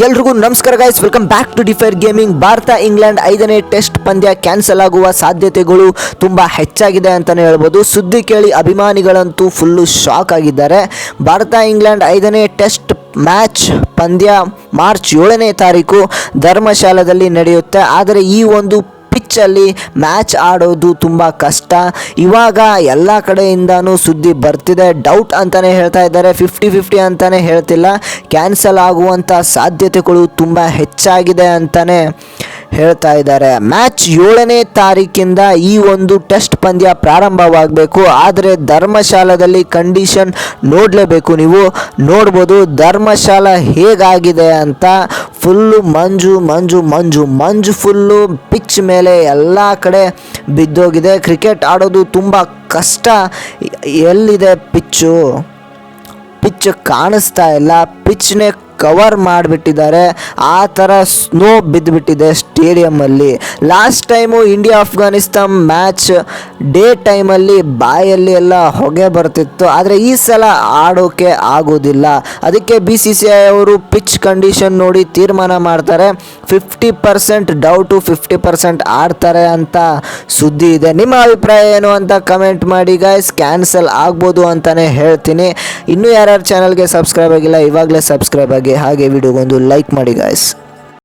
ಎಲ್ರಿಗೂ ನಮಸ್ಕಾರ guys welcome back to Defire gaming Bharat England ಐದನೇ ಟೆಸ್ಟ್ ಪಂದ್ಯ ಕ್ಯಾನ್ಸಲ್ ಆಗುವ ಸಾಧ್ಯತೆಗಳು ತುಂಬ ಹೆಚ್ಚಾಗಿದೆ ಅಂತಲೇ ಹೇಳ್ಬೋದು. ಸುದ್ದಿ ಕೇಳಿ ಅಭಿಮಾನಿಗಳಂತೂ ಫುಲ್ಲು ಶಾಕ್ ಆಗಿದ್ದಾರೆ. ಭಾರತ ಇಂಗ್ಲೆಂಡ್ ಐದನೇ ಟೆಸ್ಟ್ ಮ್ಯಾಚ್ ಪಂದ್ಯ ಮಾರ್ಚ್ ಏಳನೇ ತಾರೀಕು ಧರ್ಮಶಾಲದಲ್ಲಿ ನಡೆಯುತ್ತೆ. ಆದರೆ ಈ ಒಂದು ಪಿಚ್ಚಲ್ಲಿ ಮ್ಯಾಚ್ ಆಡೋದು ತುಂಬ ಕಷ್ಟ. ಇವಾಗ ಎಲ್ಲ ಕಡೆಯಿಂದನೂ ಸುದ್ದಿ ಬರ್ತಿದೆ. ಡೌಟ್ ಅಂತಲೇ ಹೇಳ್ತಾ ಇದ್ದಾರೆ. ಫಿಫ್ಟಿ ಫಿಫ್ಟಿ ಅಂತಲೇ ಹೇಳ್ತಿಲ್ಲ. ಕ್ಯಾನ್ಸಲ್ ಆಗುವಂಥ ಸಾಧ್ಯತೆಗಳು ತುಂಬ ಹೆಚ್ಚಾಗಿದೆ ಅಂತಲೇ ಹೇಳ್ತಾ ಇದ್ದಾರೆ. ಮ್ಯಾಚ್ ಏಳನೇ ತಾರೀಕಿಂದ ಈ ಒಂದು ಟೆಸ್ಟ್ ಪಂದ್ಯ ಪ್ರಾರಂಭವಾಗಬೇಕು. ಆದರೆ ಧರ್ಮಶಾಲದಲ್ಲಿ ಕಂಡೀಷನ್ ನೋಡಲೇಬೇಕು ನೀವು. ನೋಡ್ಬೋದು ಧರ್ಮಶಾಲ ಹೇಗಾಗಿದೆ ಅಂತ. ಫುಲ್ಲು ಮಂಜು ಮಂಜು ಮಂಜು ಮಂಜು ಫುಲ್ಲು ಪಿಚ್ ಮೇಲೆ ಎಲ್ಲ ಕಡೆ ಬಿದ್ದೋಗಿದೆ. ಕ್ರಿಕೆಟ್ ಆಡೋದು ತುಂಬ ಕಷ್ಟ. ಎಲ್ಲಿದೆ ಪಿಚ್ಚು ಪಿಚ್ ಕಾಣಿಸ್ತಾ ಇಲ್ಲ. ಪಿಚ್ನೇ ಕವರ್ ಮಾಡಿಬಿಟ್ಟಿದ್ದಾರೆ. ಆ ಥರ ಸ್ನೋ ಬಿದ್ದುಬಿಟ್ಟಿದೆ ಸ್ಟೇಡಿಯಮಲ್ಲಿ last time India Afghanistan match day ಟೈಮಲ್ಲಿ ಬಾಯಲ್ಲಿ ಎಲ್ಲ ಹೊಗೆ ಬರ್ತಿತ್ತು. ಆದರೆ ಈ ಸಲ ಆಡೋಕೆ ಆಗೋದಿಲ್ಲ. ಅದಕ್ಕೆ ಬಿ ಸಿ ಸಿ ಐ ಅವರು ಪಿಚ್ ಕಂಡೀಷನ್ ನೋಡಿ ತೀರ್ಮಾನ ಮಾಡ್ತಾರೆ. Fifty percent doubt fifty percent ಆಡ್ತಾರೆ ಅಂತ ಸುದ್ದಿ ಇದೆ. ನಿಮ್ಮ ಅಭಿಪ್ರಾಯ ಏನು ಅಂತ ಕಮೆಂಟ್ ಮಾಡಿ ಗೈಸ್ ಕ್ಯಾನ್ಸಲ್ ಆಗ್ಬೋದು ಅಂತಲೇ ಹೇಳ್ತೀನಿ. ಇನ್ನೂ ಯಾರ್ಯಾರು ಚಾನಲ್ಗೆ ಸಬ್ಸ್ಕ್ರೈಬ್ ಆಗಿಲ್ಲ ಇವಾಗಲೇ ಸಬ್ಸ್ಕ್ರೈಬ್ ಆಗಿ ಹಾಗೆ ವಿಡಿಯೋಗೊಂದು ಲೈಕ್ ಮಾಡಿ ಗಾಯ್ಸ್